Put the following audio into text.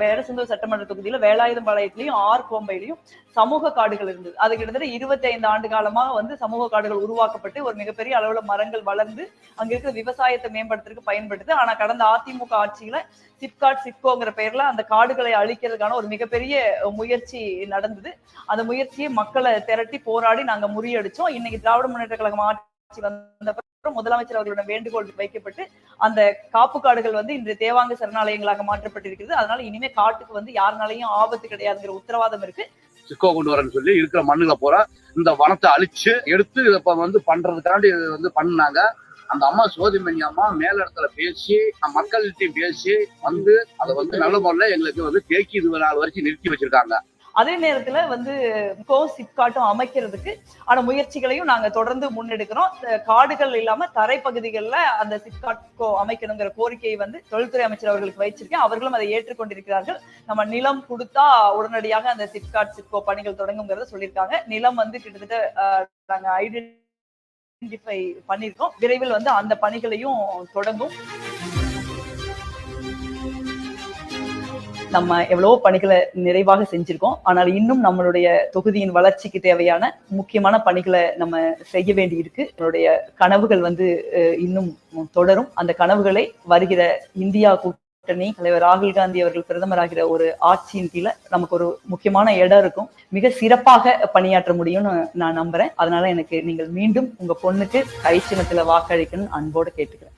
வேடசந்தூர் சட்டமன்ற தொகுதியில வேலாயுதம்பாளையத்திலயும் ஆர் கோம்பையிலையும் சமூக காடுகள் இருந்தது. அது கிட்டத்தட்ட இருபத்தி ஐந்து ஆண்டு காலமா வந்து சமூக காடுகள் உருவாக்கப்பட்டு ஒரு மிகப்பெரிய அளவுல மரங்கள் வளர்ந்து அங்க இருக்கிற விவசாயத்தை மேம்படுத்துறதுக்கு பயன்படுது. ஆனா கடந்த அதிமுக ஆட்சியில சிப்காட் சிப்கோங்கிற பெயர்ல அந்த காடுகளை அழிக்கிறதுக்கான ஒரு மிகப்பெரிய முயற்சி நடந்தது. அந்த முயற்சியை மக்களை திரட்டி போராடி நாங்க முறியடிச்சோம். இன்னைக்கு திராவிட முன்னேற்ற கழகம் ஆட்சி வந்த முதலமைச்சர் அவர்களோட வேண்டுகோள் வைக்கப்பட்டு அந்த காப்பு காடுகள் வந்து இன்று தேவாங்க சரணாலயங்களாக மாற்றப்பட்டிருக்கிறது. அதனால இனிமே காட்டுக்கு வந்து யாருனாலையும் ஆபத்து கிடையாதுங்கிற உத்தரவாதம் இருக்கு. சிக்கோ கொண்டு வரேன்னு சொல்லி இருக்கிற மண்ணுல பூரா இந்த வனத்தை அழிச்சு எடுத்து இப்ப வந்து பண்றதுக்காண்டி இது வந்து பண்ணாங்க. அந்த அம்மா சோதிமணி அம்மா மேல இடத்துல பேசி மக்கள்கிட்டையும் பேசி வந்து அதை வந்து நல்ல முறையில எங்களுக்கு வந்து தேக்கி இது நாள் வரைக்கும் நிறுத்தி வச்சிருக்காங்க. அதே நேரத்துல வந்து கோ சிப்காட்டும் அமைக்கிறதுக்கு ஆன முயற்சிகளையும் நாங்க தொடர்ந்து முன்னெடுக்கிறோம். காடுகள் இல்லாம தரைப்பகுதிகளில் அந்த சிப்காட் கோ அமைக்கணுங்கிற கோரிக்கையை வந்து தொழில்துறை அமைச்சர் அவர்களுக்கு வைச்சிருக்கேன் அவர்களும் அதை ஏற்றுக்கொண்டிருக்கிறார்கள். நம்ம நிலம் கொடுத்தா உடனடியாக அந்த சிப்காட் சிப்கோ பணிகள் தொடங்குங்கிறத சொல்லியிருக்காங்க. நிலம் வந்து கிட்டத்தட்ட நாங்க ஐடென்டிஃபை பண்ணியிருக்கோம். விரைவில் வந்து அந்த பணிகளையும் தொடங்கும். நம்ம எவ்வளவோ பணிகளை நிறைவாக செஞ்சிருக்கோம். ஆனால் இன்னும் நம்மளுடைய தொகுதியின் வளர்ச்சிக்கு தேவையான முக்கியமான பணிகளை நம்ம செய்ய வேண்டி இருக்கு நம்மளுடைய கனவுகள் வந்து இன்னும் தொடரும். அந்த கனவுகளை வருகிற இந்தியா கூட்டணி தலைவர் ராகுல் காந்தி அவர்கள் பிரதமராகிற ஒரு ஆட்சியின் கீழே நமக்கு ஒரு முக்கியமான இடம் இருக்கும். மிக சிறப்பாக பணியாற்ற முடியும்னு நான் நம்புறேன். அதனால எனக்கு நீங்கள் மீண்டும் உங்க பொண்ணுக்கு கைச்சினத்துல வாக்களிக்கணும்னு அன்போடு கேட்டுக்கிறேன்.